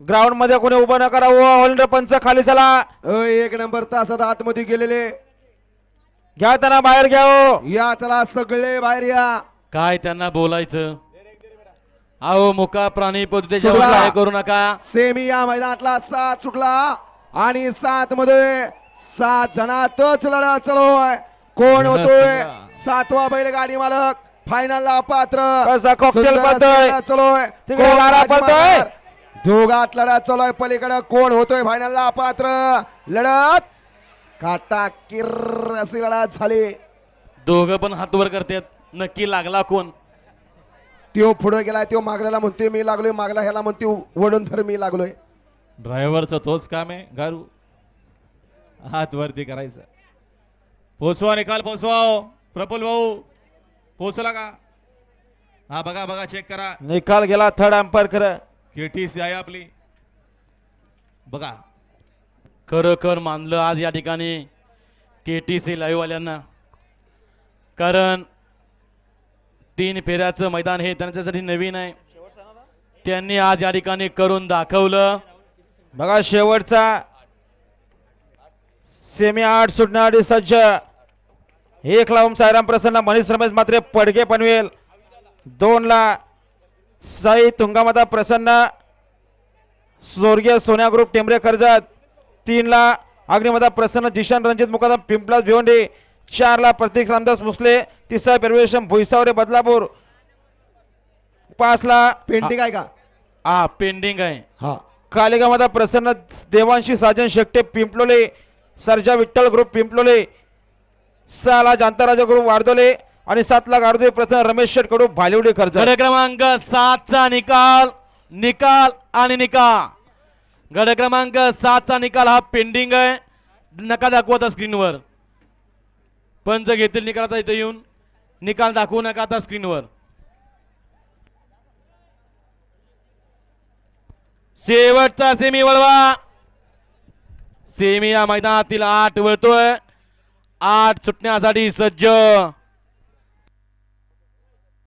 ग्राउंडमध्ये कोणी उभं न करावं ऑलराऊंडर पंच खाली चला. एक नंबर तासात आतमध्ये गेलेले. घ्या त्यांना बाहेर घ्या हो. या चला सगळे बाहेर या. काय त्यांना बोलायचं? अहो मुका प्राणी पद्धतीच्या सोडा. काय करू नका. सेमी या मैदानातला सात सुटला. आणि सात मध्ये सात जणातच लढा चलोय कोण होतोय? सातवा बैलगाडी मालक फायनल ला पात्र. कसा cocktail सुंदर अशी पळतोय. लढा चलोय तिकडे कोण लारा बाजी पळतोय. मारणार? दोघात लढा चलोय पलीकडे कोण होतोय फायनल ला? पात्र लढत. काटा किर अशी लढत झाली. दोघं पण हातवर करतात. नक्की लागला कोण? त्यो पुढे गेलाय त्यो मागल्याला म्हणतोय मी लागलोय. मागला ह्याला म्हणतोय वडून तर मी लागलोय. ड्रायव्हरचं तोच काम आहे गारू. हात वरती करायचं. पोचवा निकाल पोचवा हो. प्रफुल्ल भाऊ पोचला का? हा बघा बघा चेक करा. निकाल गेला थर्ड अंपायर खरं. केटीसी आहे आपली. बघा. खरोखर मानलं आज या ठिकाणी के टी सी लाईव्हवाल्यांना. कारण तीन फेऱ्याचं मैदान हे त्यांच्यासाठी नवीन आहे. त्यांनी आज या ठिकाणी करून दाखवलं. बघा शेवटचा. सेमी आठ सुटणारी सज्ज. एक लावून सायराम प्रसन्न मनीष रमेश मात्र पडगे पनवेल. दोन ला साई तुंगामाता प्रसन्न स्वर्गीय सोन्या ग्रुप टेंबरे कर्जत तीन ला अग्निमता प्रसन्न जिशान रणजित मुकादम पिंपलास भिवंडी चार ला प्रतीक रामदास मुसले तिसरा पेरवेशम भुईसावरे बदलापूर पाच ला पेंटिंग आहे का? हा पेंडिंग आहे. हा. कालेगावमध्ये प्रसन्न देवांशी साजन शेट्टे पिंपलोले सर्जा विठ्ठल ग्रुप पिंपलोले सहाला जांताराजा ग्रुप वारदोले आणि सातला गारुदे प्रथम रमेश शेट कडू भालिवडी खर्च. गड क्रमांक सातचा निकाल निकाल आणि निकाल. गड क्रमांक सातचा निकाल हा पेंडिंग आहे. नका दाखवत स्क्रीनवर पंच घेतील निकालाचा इथं इथे येऊन. निकाल दाखवू नका आता स्क्रीनवर शेवटचा सेमी वळवा. सेमी या मैदानातील आठ वळतोय. आठ सुटण्यासाठी सज्ज.